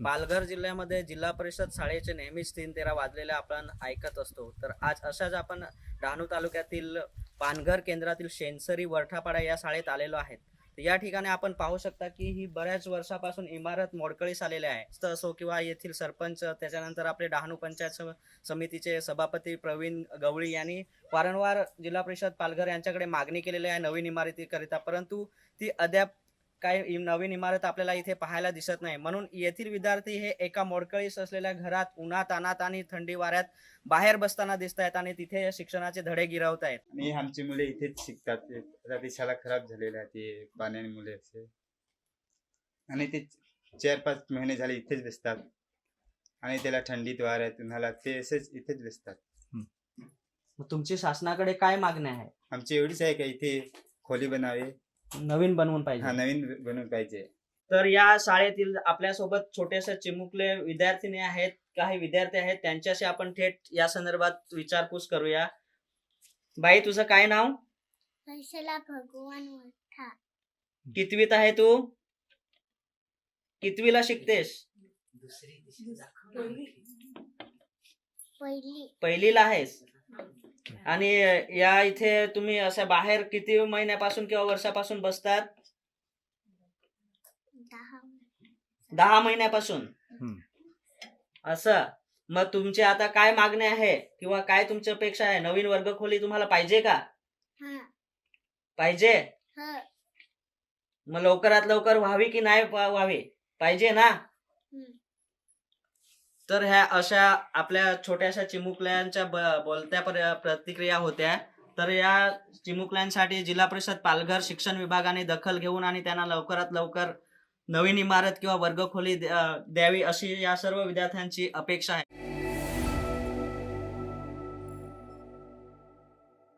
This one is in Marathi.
पालघर जिल्ह्यामध्ये जिल्हा परिषद शाळेचे नेहमीच तीन तेरा वाजलेले आपण ऐकत असतो. तर आज अशाच आपण डहाणू तालुक्यातील पानघर केंद्रातील शेनसरी वरठापाडा या शाळेत आलेलो आहेत. या ठिकाणी आपण पाहू शकता की ही बऱ्याच वर्षापासून इमारत मोडकळीस आलेली आहे. असो किंवा येथील सरपंच त्याच्यानंतर आपले डहाणू पंचायत समितीचे सभापती प्रवीण गवळी यांनी वारंवार जिल्हा परिषद पालघर यांच्याकडे मागणी केलेली आहे नवीन इमारतीकरिता. परंतु ती अद्याप काही नवीन इमारत आपल्याला इथे पाहायला दिसत नाही. म्हणून येथील विद्यार्थी हे एका मोडकळीस असलेल्या घरात उन्हात अनात आणि थंडी वाऱ्यात बाहेर बसताना दिसत आहेत आणि तिथे शिक्षणाचे धडे गिरवत आहेत. आणि आमची मुले इथेच शिकतात. ते- आता ती शाळा खराब झालेली आहे. ते पाण्याने मुले असे. आणि ते चार पाच महिने झाले इथेच बसतात. आणि त्याला थंडीत वाऱ्यात उन्हाला ते असेच इथेच बसतात. तुमची शासनाकडे काय मागणी आहे आमची एवढीच आहे का इथे खोली बनावे. नवीन बनवून हा पाहिजे नवीन बनवून पाहिजे. तर या शाळेतील आपल्यासोबत छोटेसे चिमुकले विद्यार्थिनी आहेत काही विद्यार्थी आहेत त्यांच्याशी आपण थेट या संदर्भात विचारपूस करूया. बाई तुझं काय नाव? हर्षला भगवान मोठा. कितवीत आहे तू? कितवीला शिकतेस? पहिली. पहिलीला आहेस? आणि या इथे तुम्ही अशा बाहेर किती महिन्यापासून किंवा वर्षापासून बसतात? दहा महिन्यापासून? असं. मग तुमची आता काय मागणी आहे? किंवा काय तुमची अपेक्षा आहे? नवीन वर्गखोली तुम्हाला पाहिजे का? हा. पाहिजे? ह. मग लवकरात लवकर व्हावी की नाही व्हावी? पाहिजे ना. तर ह्या अशा आपल्या छोट्याशा चिमुकल्यांच्या ब- बोलत्या प्रतिक्रिया होत्या. तर या चिमुकल्यांसाठी जिल्हा परिषद पालघर शिक्षण विभागाने दखल घेऊन आणि त्यांना लवकरात लवकर नवीन इमारत किंवा वर्गखोली द्या- द्यावी अशी या सर्व विद्यार्थ्यांची अपेक्षा आहे.